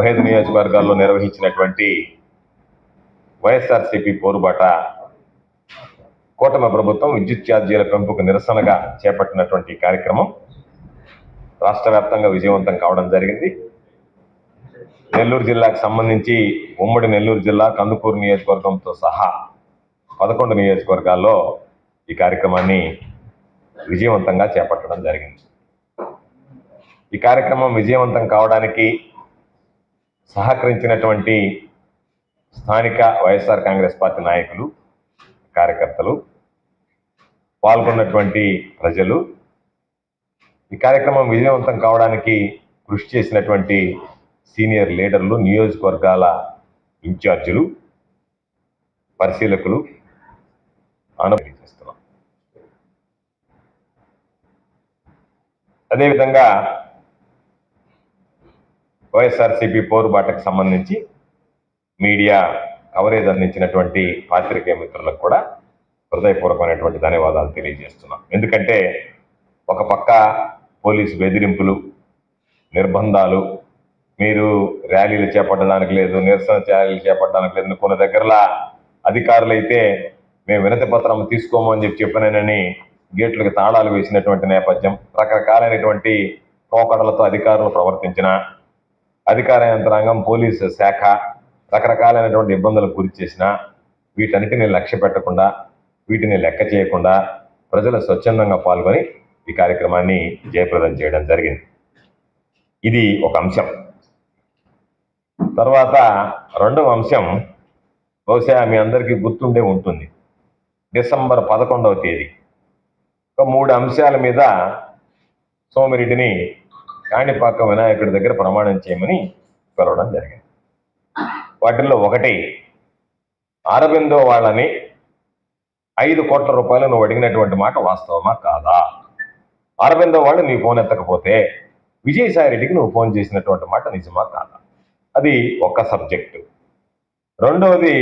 డెబ్బై ఐదు నియోజకవర్గాల్లో నిర్వహించినటువంటి వైఎస్ఆర్సీపీ పోరుబాట కూటమి ప్రభుత్వం విద్యుత్ ఛార్జీల పెంపుకు నిరసనగా చేపట్టినటువంటి కార్యక్రమం రాష్ట్ర వ్యాప్తంగా విజయవంతం కావడం జరిగింది. నెల్లూరు జిల్లాకు సంబంధించి ఉమ్మడి నెల్లూరు జిల్లా కందుకూరు నియోజకవర్గంతో సహా పదకొండు నియోజకవర్గాల్లో ఈ కార్యక్రమాన్ని విజయవంతంగా చేపట్టడం జరిగింది. ఈ కార్యక్రమం విజయవంతం కావడానికి సహకరించినటువంటి స్థానిక వైఎస్ఆర్ కాంగ్రెస్ పార్టీ నాయకులు కార్యకర్తలు పాల్గొన్నటువంటి ప్రజలు ఈ కార్యక్రమం విజయవంతం కావడానికి కృషి చేసినటువంటి సీనియర్ లీడర్లు నియోజకవర్గాల ఇన్ఛార్జీలు పరిశీలకులు అనుభవిస్తున్నాం అదేవిధంగా వైఎస్ఆర్సీపీ పోరుబాటకు సంబంధించి మీడియా కవరేజ్ అందించినటువంటి పాత్రికేయ మిత్రులకు కూడా హృదయపూర్వకమైనటువంటి ధన్యవాదాలు తెలియజేస్తున్నాం. ఎందుకంటే ఒక పక్క పోలీసు బెదిరింపులు నిర్బంధాలు మీరు ర్యాలీలు చేపట్టడానికి లేదు నిరసన ర్యాలీలు చేపట్టడానికి లేదు కొన్ని దగ్గరలా అధికారులు అయితే మేము వినతి పత్రం తీసుకోము అని చెప్పి చెప్పినానని గేట్లకు తాళాలు వేసినటువంటి నేపథ్యం రకరకాలైనటువంటి పోకడలతో అధికారులు ప్రవర్తించిన అధికార యంత్రాంగం పోలీసు శాఖ రకరకాలైనటువంటి ఇబ్బందులకు గురి చేసిన వీటన్నిటిని లక్ష్య పెట్టకుండా వీటిని లెక్క చేయకుండా ప్రజలు స్వచ్ఛందంగా పాల్గొని ఈ కార్యక్రమాన్ని జయప్రదం చేయడం జరిగింది. ఇది ఒక అంశం. తర్వాత రెండవ అంశం బహుశా మీ అందరికీ గుర్తుండే ఉంటుంది. డిసెంబర్ పదకొండవ తేదీ. ఒక మూడు అంశాల మీద సోమిరెడ్డిని కాణిపాక వినాయకుడి దగ్గర ప్రమాణం చేయమని పిలవడం జరిగింది. వాటిల్లో ఒకటి అరబిందో వాళ్ళని ఐదు కోట్ల రూపాయలు నువ్వు అడిగినటువంటి మాట వాస్తవమా కాదా? అరబిందో వాళ్ళు నీ ఫోన్ ఎత్తకపోతే విజయసాయి రెడ్డికి నువ్వు ఫోన్ చేసినటువంటి మాట నిజమా కాదా? అది ఒక సబ్జెక్టు. రెండవది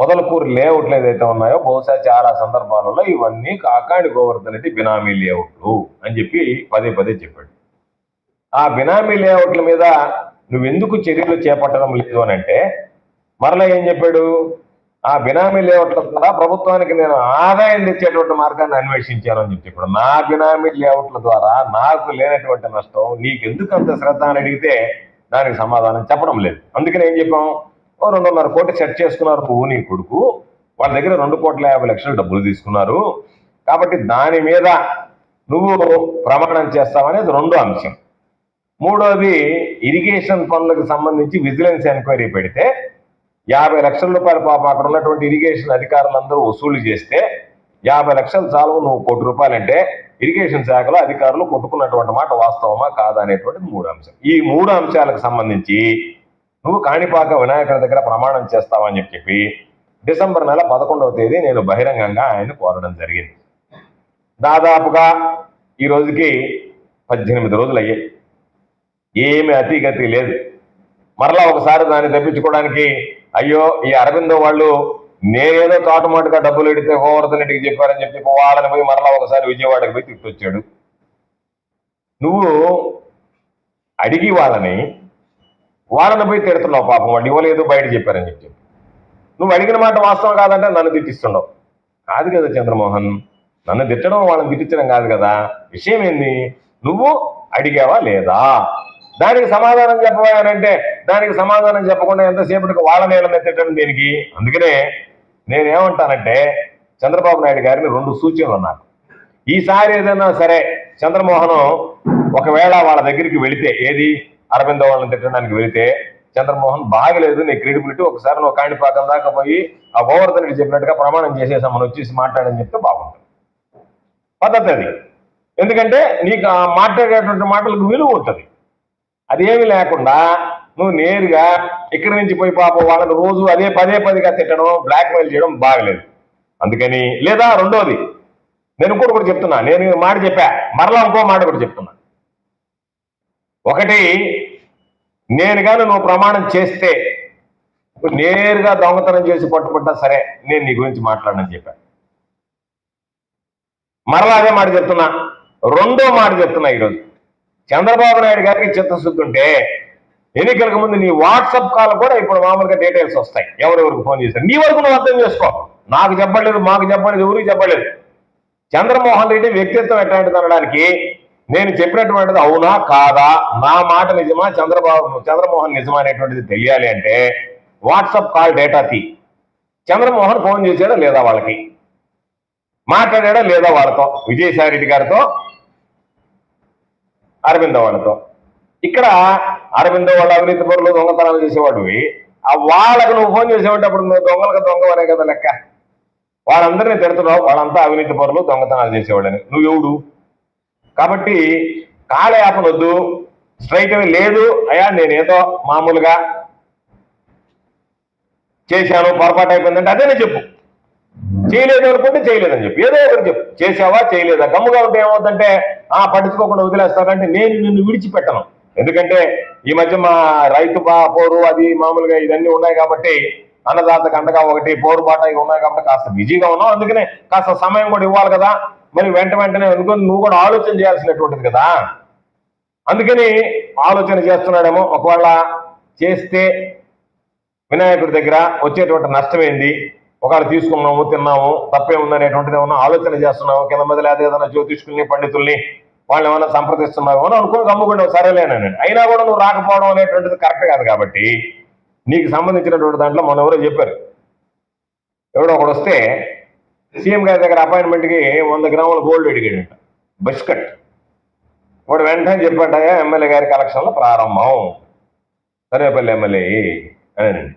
పొదలకూరు లేఅవుట్లు ఏదైతే ఉన్నాయో బహుశా చాలా సందర్భాలలో ఇవన్నీ కాకాడి గోవర్ధన్ రెడ్డి బినామీ లేఅవుట్లు అని చెప్పి పదే పదే చెప్పాడు. ఆ బినామీ లేఅవుట్ల మీద నువ్వెందుకు చర్యలు చేపట్టడం లేదు అని అంటే మరలా ఏం చెప్పాడు? ఆ బినామీ లేఅవుట్ల ద్వారా ప్రభుత్వానికి నేను ఆదాయం తెచ్చేటువంటి మార్గాన్ని అన్వేషించాను అని చెప్పి నా బినామీ లేఅవుట్ల ద్వారా నాకు లేనటువంటి నష్టం నీకు ఎందుకు అంత శ్రద్ధ అని అడిగితే దానికి సమాధానం చెప్పడం లేదు. అందుకని ఏం చెప్పాం? ఓ రెండున్నర కోట్లు సెట్ చేసుకున్నారు నువ్వు నీ కొడుకు. వాళ్ళ దగ్గర రెండు కోట్ల యాభై లక్షలు డబ్బులు తీసుకున్నారు. కాబట్టి దాని మీద నువ్వు ప్రమాణం చేస్తావనేది రెండో అంశం. మూడోది ఇరిగేషన్ పనులకు సంబంధించి విజిలెన్స్ ఎంక్వైరీ పెడితే యాభై లక్షల రూపాయలు పాప అక్కడ ఉన్నటువంటి ఇరిగేషన్ అధికారులందరూ వసూలు చేస్తే యాభై లక్షలు చాలు నువ్వు కోటి రూపాయలంటే ఇరిగేషన్ శాఖలో అధికారులు కొట్టుకున్నటువంటి మాట వాస్తవమా కాదా అనేటువంటిది మూడు అంశం ఈ మూడు అంశాలకు సంబంధించి నువ్వు కాణిపాక వినాయకుడి దగ్గర ప్రమాణం చేస్తావని చెప్పి డిసెంబర్ నెల పదకొండవ తేదీ నేను బహిరంగంగా ఆయన కోరడం జరిగింది. దాదాపుగా ఈ రోజుకి పద్దెనిమిది రోజులు అయ్యాయి. ఏమి అతిగతి లేదు. మరలా ఒకసారి దాన్ని తప్పించుకోవడానికి అయ్యో ఈ అరవిందో వాళ్ళు నేనేదో తోటమాటుగా డబ్బులు ఎడితే గోవర్ధన్ రెడ్డికి చెప్పారని చెప్పి వాళ్ళని పోయి మరలా ఒకసారి విజయవాడకి పోయి తిట్టొచ్చాడు. నువ్వు అడిగి వాళ్ళని వాళ్ళని పోయి తిడుతున్నావు పాపం. వాళ్ళు ఇవ్వలేదు బయట చెప్పారని చెప్పి. నువ్వు అడిగిన మాట వాస్తవం కాదంటే నన్ను తిట్టిస్తున్నావు. కాదు కదా చంద్రమోహన్ నన్ను తిట్టడం వాళ్ళని తిట్టించడం కాదు కదా. విషయం ఏంది? నువ్వు అడిగావా లేదా? దానికి సమాధానం చెప్పబోయానంటే దానికి సమాధానం చెప్పకుండా ఎంతసేపటికి వాళ్ళ నీళ్ళని తిట్టడం దీనికి? అందుకనే నేనేమంటానంటే చంద్రబాబు నాయుడు గారిని రెండు సూచనలు నాకు ఈసారి ఏదైనా సరే చంద్రమోహన్ ఒకవేళ వాళ్ళ దగ్గరికి వెళితే ఏది? అరవింద వాళ్ళని తిట్టడానికి వెళితే చంద్రమోహన్ బాగలేదు నీ క్రెడిబిలిటీ ఒకసారి నువ్వు కాణిపాకం దాకా పోయి ఆ గోవర్ధన్ రెడ్డి చెప్పినట్టుగా ప్రమాణం చేసేసామని వచ్చేసి మాట్లాడని చెప్తే బాగుంటుంది. పద్ధతి అది. ఎందుకంటే నీకు ఆ మాట్లాడేటువంటి మాటలకు విలువ ఉంటుంది. అదేమి లేకుండా నువ్వు నేరుగా ఇక్కడి నుంచి పోయి పాపం వాళ్ళని రోజు అదే పదే పదిగా తిట్టడం బ్లాక్మెయిల్ చేయడం బాగలేదు. అందుకని లేదా రెండోది నేను ఇంకోటి కూడా చెప్తున్నా నేను మాట చెప్పా మరలా ఇంకో మాట కూడా చెప్తున్నా. ఒకటి నేను కానీ నువ్వు ప్రమాణం చేస్తే నువ్వు నేరుగా దొంగతనం చేసి పట్టుకుంటా సరే నేను నీ గురించి మాట్లాడనని చెప్పాను మరలా అదే మాట చెప్తున్నా. రెండో మాట చెప్తున్నా ఈరోజు. చంద్రబాబు నాయుడు గారికి చిత్తశుద్ధి ఉంటే ఎన్నికలకు ముందు నీ వాట్సాప్ కాల్ కూడా ఇప్పుడు మామూలుగా డీటెయిల్స్ వస్తాయి. ఎవరెవరికి ఫోన్ చేశారు? నీ వరకు నువ్వు అర్థం చేసుకో. నాకు చెప్పలేదు మాకు చెప్పలేదు ఎవరికి చెప్పలేదు? చంద్రమోహన్ రెడ్డి వ్యక్తిత్వం ఎట్లాంటిది అనడానికి నేను చెప్పినటువంటిది అవునా కాదా? నా మాట నిజమా? చంద్రబాబు చంద్రమోహన్ నిజమా అనేటువంటిది తెలియాలి అంటే వాట్సాప్ కాల్ డేటా తీ. చంద్రమోహన్ ఫోన్ చేశాడా లేదా వాళ్ళకి? మాట్లాడా లేదా వాళ్ళతో? విజయసాయి రెడ్డి గారితో అరవింద వాళ్ళతో ఇక్కడ అరవిందో వాళ్ళ అవినీతి పరులు దొంగతనాలు చేసేవాడివి. ఆ వాళ్ళకు నువ్వు ఫోన్ చేసేవాడి అప్పుడు నువ్వు దొంగలకు దొంగవనే కదా లెక్క. వాళ్ళందరినీ తిడుతున్నావు వాళ్ళంతా అవినీతి పరులు దొంగతనాలు చేసేవాళ్ళని. నువ్వు ఎవడు? కాబట్టి కాలయాపనొద్దు స్ట్రైట్ అని లేదు. అయ్యా నేనేదో మామూలుగా చేశాను పొరపాటు అయిపోయిందంటే అదేనే చెప్పు. చేయలేదు అనుకుంటే చేయలేదని చెప్పి. ఏదో ఒకటి చెప్పు. చేసావా చేయలేదా? గమ్ముగా ఉంటే ఏమవుతుందంటే ఆ పట్టించుకోకుండా వదిలేస్తారంటే నేను నిన్ను విడిచిపెట్టను. ఎందుకంటే ఈ మధ్య మా రైతు బా- పోరు అది మామూలుగా ఇవన్నీ ఉన్నాయి కాబట్టి అన్నదాత కండగా ఒకటి పోరు బాట ఇవి ఉన్నాయి కాబట్టి కాస్త బిజీగా ఉన్నావు. అందుకనే కాస్త సమయం కూడా ఇవ్వాలి కదా. మరి వెంట వెంటనే అనుకుని నువ్వు కూడా ఆలోచన చేయాల్సినటువంటిది కదా. అందుకని ఆలోచన చేస్తున్నాడేమో ఒకవేళ చేస్తే వినాయకుడి దగ్గర వచ్చేటువంటి నష్టం ఏంది? ఒకవేళ తీసుకున్నాము తిన్నాము తప్పే ఉందనేటువంటిది ఏమన్నా ఆలోచన చేస్తున్నాము కింద మీద లేదా ఏదైనా జ్యోతిష్కుల్ని పండితుల్ని వాళ్ళు ఏమైనా సంప్రదిస్తున్నాము అని అనుకుని గమ్ముకుండా సరేలేనండి అయినా కూడా నువ్వు రాకపోవడం అనేటువంటిది కరెక్ట్ కాదు కాబట్టి నీకు సంబంధించినటువంటి దాంట్లో మన ఎవరో చెప్పారు. ఎవడో ఒకడు వస్తే సీఎం గారి దగ్గర అపాయింట్మెంట్కి వంద గ్రాముల గోల్డ్ అడిగాడంట. బిస్కట్. వాడు వెంటనే చెప్పాట ఎమ్మెల్యే గారి కలెక్షన్లో ప్రారంభం. సరేపల్లి ఎమ్మెల్యే. అనండి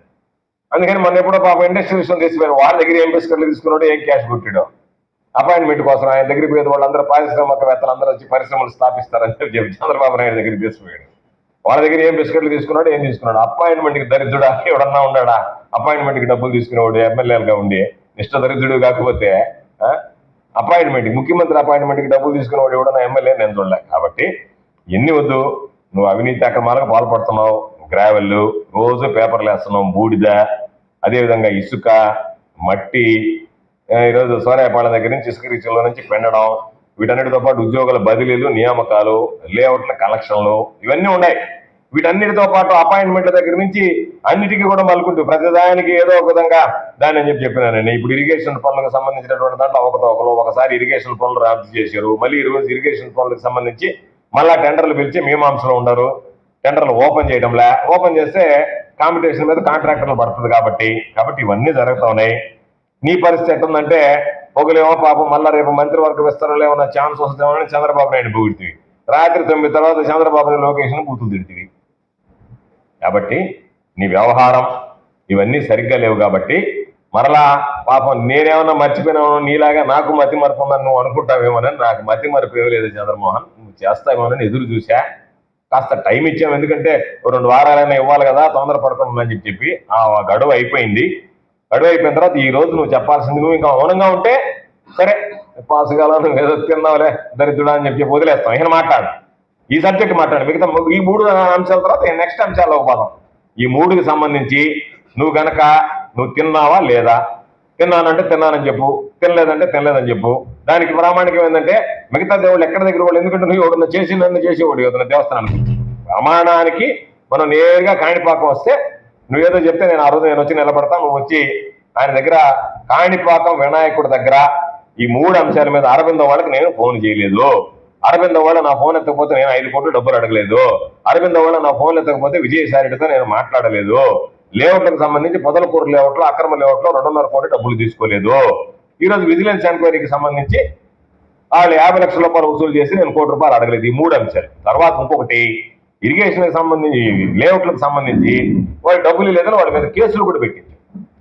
అందుకని మొన్న ఎప్పుడో పాప ఇండస్ట్రీ విషయం తీసిపోయారు వాళ్ళ దగ్గర ఏం బిస్కెట్లు తీసుకున్నాడు ఏం క్యాష్ కొట్టాడు. అపాయింట్మెంట్ కోసం ఆయన దగ్గరికి పోయేది వాళ్ళందరూ పారిశ్రామికవేత్తలు అందరూ వచ్చి పరిశ్రమలు స్థాపిస్తారని చెప్పి చెప్పి చంద్రబాబు నాయుడు దగ్గరికి తీసుకుపోయాడు. వాళ్ళ దగ్గర ఏం బిస్కెట్లు తీసుకున్నాడు ఏం తీసుకున్నాడు. అపాయింట్మెంట్కి దరిద్రుడా? ఎవడన్నా ఉన్నాడా? అపాయింట్మెంట్కి డబ్బులు తీసుకునేవాడు ఎమ్మెల్యేలుగా ఉండి నిష్ట దరిద్రుడు కాకపోతే అపాయింట్మెంట్ ముఖ్యమంత్రి అపాయింట్మెంట్కి డబ్బులు తీసుకునేవాడు ఎవడన్నా ఎమ్మెల్యే? నేను చూడలే. కాబట్టి ఎన్ని వద్దు నువ్వు అవినీతి అక్రమాలకు పాల్పడుతున్నావు గ్రావెల్ రోజు పేపర్లు వేస్తున్నావు బూడిద అదేవిధంగా ఇసుక మట్టి ఈరోజు సోనాయపాళెం దగ్గర నుంచి ఇసుక రీచ్లో నుంచి పెండడం వీటన్నిటితో పాటు ఉద్యోగుల బదిలీలు నియామకాలు లేఅవుట్ల కలెక్షన్లు ఇవన్నీ ఉన్నాయి. వీటన్నిటితో పాటు అపాయింట్మెంట్ల దగ్గర నుంచి అన్నిటికీ కూడా మలుకుంటూ ప్రతిదానికి ఏదో ఒక విధంగా దాన్ని అని చెప్పి చెప్పినానండి. ఇప్పుడు ఇరిగేషన్ పనులకు సంబంధించినటువంటి దాంట్లో ఒకరు ఒకసారి ఇరిగేషన్ పనులు రద్దు చేశారు. మళ్ళీ ఈరోజు ఇరిగేషన్ పనులకు సంబంధించి మళ్ళా టెండర్లు పిలిచి మీమాంసలో ఉండరు టెండర్లు ఓపెన్ చేయడంలా ఓపెన్ చేస్తే కాంపిటీషన్ మీద కాంట్రాక్టర్లు పడుతుంది కాబట్టి కాబట్టి ఇవన్నీ జరుగుతూ ఉన్నాయి. నీ పరిస్థితి ఎట్టుందంటే ఒకలేమో పాపం మళ్ళీ రేపు మంత్రివర్గ విస్తరణలో ఏమన్నా ఛాన్స్ వస్తుందేమో అని చంద్రబాబు నాయుడు పొగిడితివి రాత్రి తొమ్మిది తర్వాత చంద్రబాబు లొకేషన్ బూతులు తిడితివి కాబట్టి నీ వ్యవహారం ఇవన్నీ సరిగ్గా లేవు కాబట్టి మరలా పాపం నేనేమన్నా మర్చిపోయినామో నీలాగా నాకు మతి మరపు ఉందని నువ్వు అనుకుంటావేమోనని నాకు మతి మరపు ఏమీ లేదు చంద్రమోహన్. నువ్వు చేస్తావేమోనని ఎదురు చూశా. కాస్త టైం ఇచ్చాం. ఎందుకంటే రెండు వారాలైనా ఇవ్వాలి కదా తొందర పడుతుందని చెప్పి చెప్పి ఆ గడువు అయిపోయింది. గడువు అయిపోయిన తర్వాత ఈ రోజు నువ్వు చెప్పాల్సింది నువ్వు ఇంకా మౌనంగా ఉంటే సరే పాస్ కాలం నువ్వు ఏదో తిన్నావులే దరిద్రుడా అని చెప్పి వదిలేస్తాం. ఈయన మాట్లాడు. ఈ సబ్జెక్ట్ మాట్లాడు. మిగతా ఈ మూడు అంశాల తర్వాత నెక్స్ట్ అంశాల్లో పోదాం. ఈ మూడుకి సంబంధించి నువ్వు గనక నువ్వు తిన్నావా లేదా? తిన్నానంటే తిన్నానని చెప్పు తినలేదంటే తినలేదని చెప్పు. దానికి ప్రామాణికం ఏంటంటే మిగతా దేవుళ్ళు ఎక్కడ దగ్గర వాళ్ళు ఎందుకంటే నువ్వు ఎవడన్నా చేసి నన్ను చేసేవాడు ఏదైనా దేవస్థానానికి ప్రమాణానికి మనం నేరుగా కాణిపాకం వస్తే నువ్వేదో చెప్తే నేను ఆ రోజు నేను వచ్చి నిలబడతా నువ్వు వచ్చి ఆయన దగ్గర కాణిపాకం వినాయకుడి దగ్గర ఈ మూడు అంశాల మీద అరవిందం వాళ్ళకి నేను ఫోన్ చేయలేదు. అరవిందం వాళ్ళ నా ఫోన్ ఎత్తకపోతే నేను ఐదు కోట్లు డబ్బులు అడగలేదు. అరవిందం వాళ్ళ నా ఫోన్ ఎత్తకపోతే విజయసాయి నేను మాట్లాడలేదు. లేఅవుట్లకు సంబంధించి పొదలకూరు లేఅవుట్లో అక్రమ లేఅవుట్లో రెండున్నర కోట్లు డబ్బులు తీసుకోలేదు. ఈరోజు విజిలెన్స్ ఎంక్వైరీకి సంబంధించి వాళ్ళు యాభై లక్షల రూపాయలు వసూలు చేసి నేను కోటి రూపాయలు అడగలేదు. ఈ మూడు అంశాలు. తర్వాత ఇంకొకటి ఇరిగేషన్కి సంబంధించి లేఅవుట్లకు సంబంధించి వాళ్ళు డబ్బులు లేదని వాళ్ళ మీద కేసులు కూడా పెట్టించారు.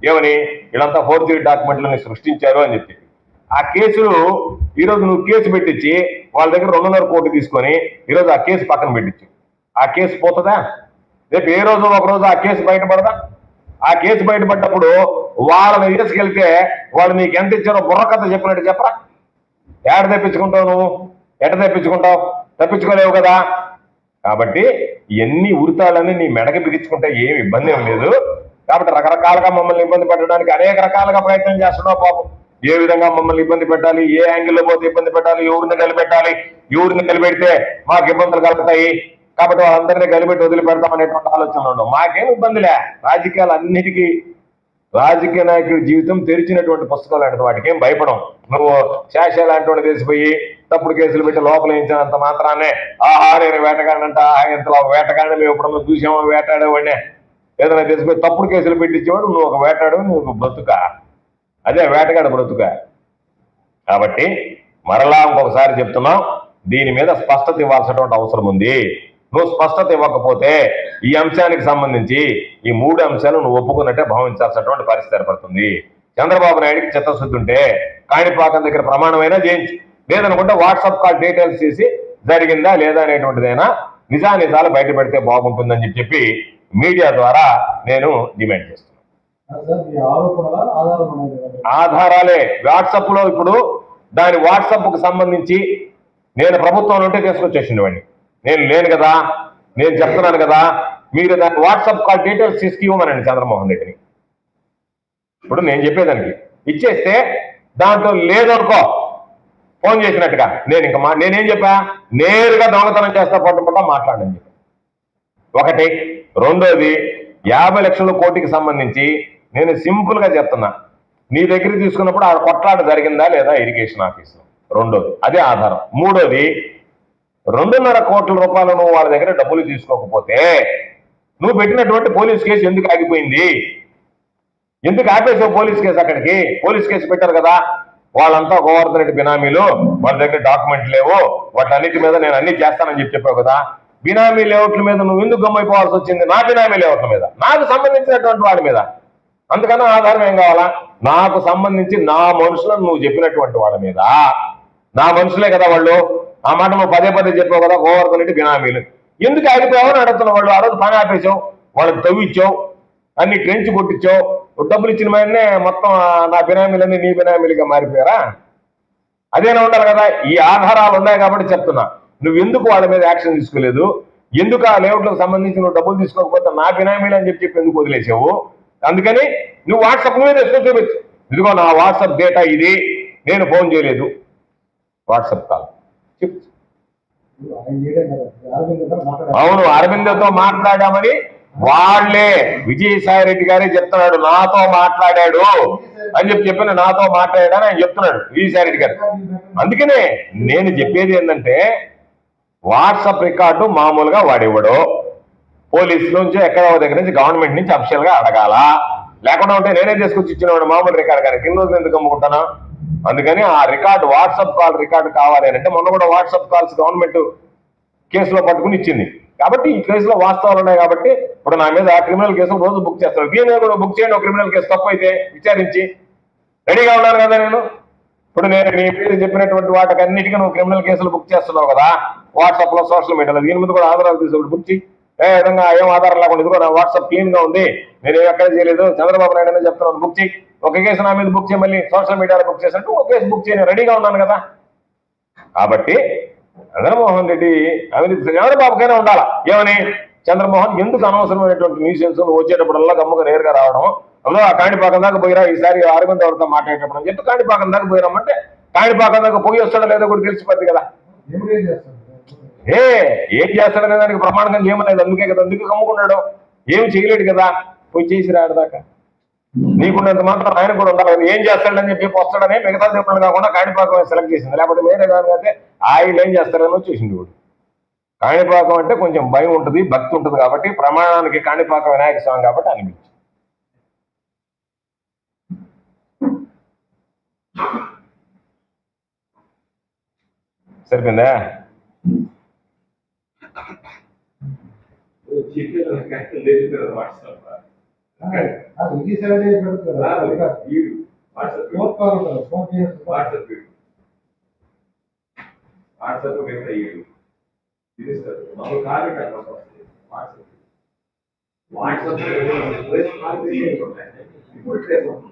ఏమని? వీళ్ళంతా ఫోర్జరీ డాక్యుమెంట్లను సృష్టించారు అని చెప్పి. ఆ కేసులు ఈరోజు నువ్వు కేసు పెట్టించి వాళ్ళ దగ్గర రెండున్నర కోటి తీసుకొని ఈరోజు ఆ కేసు పక్కన పెట్టించు ఆ కేసు పోతుందా? రేపు ఏ రోజు ఒక రోజు ఆ కేసు బయటపడదా? ఆ కేసు బయటపడ్డప్పుడు వాళ్ళని తీసుకెళ్తే వాళ్ళు నీకు ఎంత ఇచ్చారో బుర్రకథ చెప్పినట్టు చెప్పరా? ఎక్కడ తెప్పించుకుంటావు నువ్వు? ఎట తెప్పించుకుంటావు? తప్పించుకోలేవు కదా? కాబట్టి ఎన్ని ఉరితాళ్ళని నీ మెడకి బిగించుకుంటే ఏమి ఇబ్బంది ఏం లేదు. కాబట్టి రకరకాలుగా మమ్మల్ని ఇబ్బంది పెట్టడానికి అనేక రకాలుగా ప్రయత్నం చేస్తున్నావు పాపం. ఏ విధంగా మమ్మల్ని ఇబ్బంది పెట్టాలి? ఏ యాంగిల్లో పోతే ఇబ్బంది పెట్టాలి? ఎవరిని కలిపెట్టాలి? ఎవరిని కలిపెడితే మాకు ఇబ్బందులు కలుగుతాయి? కాబట్టి వాళ్ళందరినీ కలిపెట్టి వదిలిపెడతాం అనేటువంటి ఆలోచనలు ఉండవు మాకేం ఇబ్బందిలే? రాజకీయాలు అన్నిటికీ రాజకీయ నాయకుడి జీవితం తెరిచినటువంటి పుస్తకాలు లాంటిది. వాటికి ఏం భయపడం? నువ్వు శాష లాంటి తెలిసిపోయి తప్పుడు కేసులు పెట్టి లోపల ఇచ్చినంత మాత్రానే ఆహా నేను వేటగాడంట ఇంతలో వేటగాడిని మేము ఎప్పుడన్నా చూసామో? వేటాడేవాడినే. ఏదైనా తెలిసిపోయి తప్పుడు కేసులు పెట్టించేవాడు. నువ్వు ఒక వేటాడు నువ్వు బ్రతుక. అదే వేటగాడు బ్రతుక. కాబట్టి మరలా ఇంకొకసారి చెప్తున్నాం దీని మీద స్పష్టత ఇవ్వాల్సినటువంటి అవసరం ఉంది. నువ్వు స్పష్టత ఇవ్వకపోతే ఈ అంశానికి సంబంధించి ఈ మూడు అంశాలు నువ్వు ఒప్పుకున్నట్టే భావించాల్సినటువంటి పరిస్థితి ఏర్పడుతుంది. చంద్రబాబు నాయుడికి చిత్తశుద్ధి ఉంటే కాణిపాకం దగ్గర ప్రమాణమైనా చేయించు. లేదనుకుంటే వాట్సాప్ కాల్ డీటెయిల్స్ చేసి జరిగిందా లేదా అనేటువంటిదైనా నిజానిజాలు బయట పెడితే బాగుంటుందని చెప్పి మీడియా ద్వారా నేను డిమాండ్ చేస్తున్నాను. ఆధారాలే వాట్సాప్లో ఇప్పుడు దాని వాట్సాప్కు సంబంధించి నేను ప్రభుత్వం ఉంటే తీసుకొచ్చేసిండు నేను లేను కదా. నేను చెప్తున్నాను కదా మీరు దాని వాట్సాప్ కాల్ డీటెయిల్స్ తీసుకు ఇవ్వమనండి చంద్రమోహన్ రెడ్డిని. ఇప్పుడు నేను చెప్పేదానికి ఇచ్చేస్తే దాంట్లో లేదనుకో ఫోన్ చేసినట్టుగా నేను ఇంకా నేనేం చెప్పా? నేరుగా దొంగతనం చేస్తా పొట్టపట్ట మాట్లాడండి. ఒకటి. రెండోది యాభై లక్షల కోటికి సంబంధించి నేను సింపుల్గా చెప్తున్నా. నీ దగ్గర తీసుకున్నప్పుడు ఆ కొట్లాట జరిగిందా లేదా ఇరిగేషన్ ఆఫీసులో రెండోది. అదే ఆధారం. మూడోది రెండున్నర కోట్ల రూపాయలు నువ్వు వాళ్ళ దగ్గర డబ్బులు తీసుకోకపోతే నువ్వు పెట్టినటువంటి పోలీస్ కేసు ఎందుకు ఆగిపోయింది? ఎందుకు ఆపేసావు పోలీస్ కేసు అక్కడికి? పోలీస్ కేసు పెట్టారు కదా. వాళ్ళంతా గోవర్ధన్ రెడ్డి బినామీలు. వాళ్ళ దగ్గర డాక్యుమెంట్ లేవు. వాటన్నిటి మీద నేను అన్ని చేస్తానని చెప్పి చెప్పావు కదా. బినామీ లేఅవుట్ల మీద నువ్వు ఎందుకు గమ్మైపోవాల్సి వచ్చింది? నా బినామీ లేఅవుట్ల మీద. నాకు సంబంధించినటువంటి వాడి మీద. అందుకని ఆధారం ఏం కావాలా? నాకు సంబంధించి నా మనుషులను నువ్వు చెప్పినటువంటి వాళ్ళ మీద. నా మనుషులే కదా వాళ్ళు. ఆ మాట నువ్వు పదే పదే చెప్పావు కదా గోవర్ధన్ రెడ్డి బినామీలు. ఎందుకు ఆగిపోయావు అని అడుగుతున్న వాళ్ళు? ఆ రోజు పని ఆపేసావు వాళ్ళకి తవ్విచ్చావు అన్ని ట్రెంచ్ కొట్టించావు డబ్బులు ఇచ్చిన మీదనే మొత్తం నా బినామీలన్నీ నీ బినామీలుగా మారిపోయారా? అదేనా ఉండాలి కదా? ఈ ఆధారాలు ఉన్నాయి కాబట్టి చెప్తున్నా. నువ్వు ఎందుకు వాళ్ళ మీద యాక్షన్ తీసుకోలేదు? ఎందుకు ఆ లేఅవుట్లకు సంబంధించి నువ్వు డబ్బులు తీసుకోకపోతే నా బినామీలు అని చెప్పి చెప్పి ఎందుకు వదిలేసావు? అందుకని నువ్వు వాట్సాప్ మీద తీసుకొని చూపించు. ఇదిగో నా వాట్సాప్ డేటా ఇది నేను ఫోన్ చేయలేదు. WhatsApp call. అవును అరవిందతో మాట్లాడామని వాళ్ళే విజయసాయి రెడ్డి గారే చెప్తున్నాడు నాతో మాట్లాడాడు అని చెప్పి చెప్పిన నాతో మాట్లాడాడని ఆయన చెప్తున్నాడు విజయసాయి రెడ్డి గారు. అందుకనే నేను చెప్పేది ఏంటంటే వాట్సాప్ రికార్డు మామూలుగా వాడివ్వడు పోలీసు నుంచి ఎక్కడ దగ్గర నుంచి గవర్నమెంట్ నుంచి అఫిషియల్గా అడగాల. లేకుండా ఉంటే నేనే తీసుకొచ్చి ఇచ్చినవాడు మామూలు రికార్డు కానీ కింద ఎందుకు అమ్ముకుంటాను? అందుకని ఆ రికార్డు వాట్సాప్ కాల్ రికార్డు కావాలి అని అంటే మొన్న కూడా వాట్సాప్ కాల్స్ గవర్నమెంట్ కేసులో పట్టుకుని ఇచ్చింది. కాబట్టి ఈ కేసులో వాస్తవాలు ఉన్నాయి కాబట్టి ఇప్పుడు నా మీద క్రిమినల్ కేసు రోజు బుక్ చేస్తాను. దీని కూడా బుక్ చేయండి ఒక క్రిమినల్ కేసు తప్పు అయితే విచారించి. రెడీగా ఉన్నాను కదా నేను? ఇప్పుడు నేను నీ పేరు చెప్పినటువంటి వాటికి అన్నిటికీ నువ్వు క్రిమినల్ కేసులు బుక్ చేస్తున్నావు కదా? వాట్సాప్లో సోషల్ మీడియాలో దీని మీద కూడా ఆధారాలు తీసుకుని బుక్ చేయి. ఏ విధంగా ఏం ఆధారం లేకుండా ఇదిగో నా వాట్సాప్ క్లీన్గా ఉంది నేను ఎక్కడ చేయలేదు చంద్రబాబు నాయుడు అనేది చెప్తున్నాను బుక్ చేయి. ఒక కేసు నా మీద బుక్ చేయి మళ్ళీ సోషల్ మీడియాలో బుక్ చేసినట్టు ఒక కేసు బుక్ చేయను రెడీగా ఉన్నాను కదా. కాబట్టి చంద్రమోహన్ రెడ్డి అవినీతి చంద్రబాబుకైనా ఉండాలా? ఏమని? చంద్రమోహన్ ఎందుకు అనవసరమైనటువంటి న్యూసెన్స్ వచ్చేటప్పుడల్లా గమ్ముగా నేరుగా రావడం? అదో ఆ కాణిపాకం దాకా పోయిరా ఈసారి అరవింద్ ఎవరితో మాట్లాడేటప్పుడు అని చెప్పి కాణిపాకం దాకా పోయిరామంటే కాణిపాకం దాకా పోయి వస్తాడో లేదో కూడా తెలిసిపోద్ది కదా. ఏ ఏం చేస్తాడనే దానికి ప్రమాణంగా చేయమలేదు అందుకే కదా అందుకే కమ్ముకున్నాడు. ఏం చేయలేడు కదా. పోయి చేసి రాడదాకా నీకున్నంత మాత్రం ఆయన కూడా ఉండాలి కదా. ఏం చేస్తాడని చెప్పి వస్తాడని మిగతా చెప్పడం కాకుండా కాణిపాకం సెలెక్ట్ చేసింది లేకపోతే వేరే కాకపోతే ఆయన ఏం చేస్తాడని వచ్చేసింది ఇప్పుడు కాణిపాకం అంటే కొంచెం భయం ఉంటుంది భక్తి ఉంటుంది కాబట్టి ప్రమాణానికి కాణిపాకం వినాయక స్వామి కాబట్టి అనిపించింది సరిపోయిందా? వాట్సాప్ వాట్సాప్ మీద అయ్యాడు ఇది సార్ మామూలు కాల్ వాట్సాప్ వాట్సాప్ ఇప్పుడు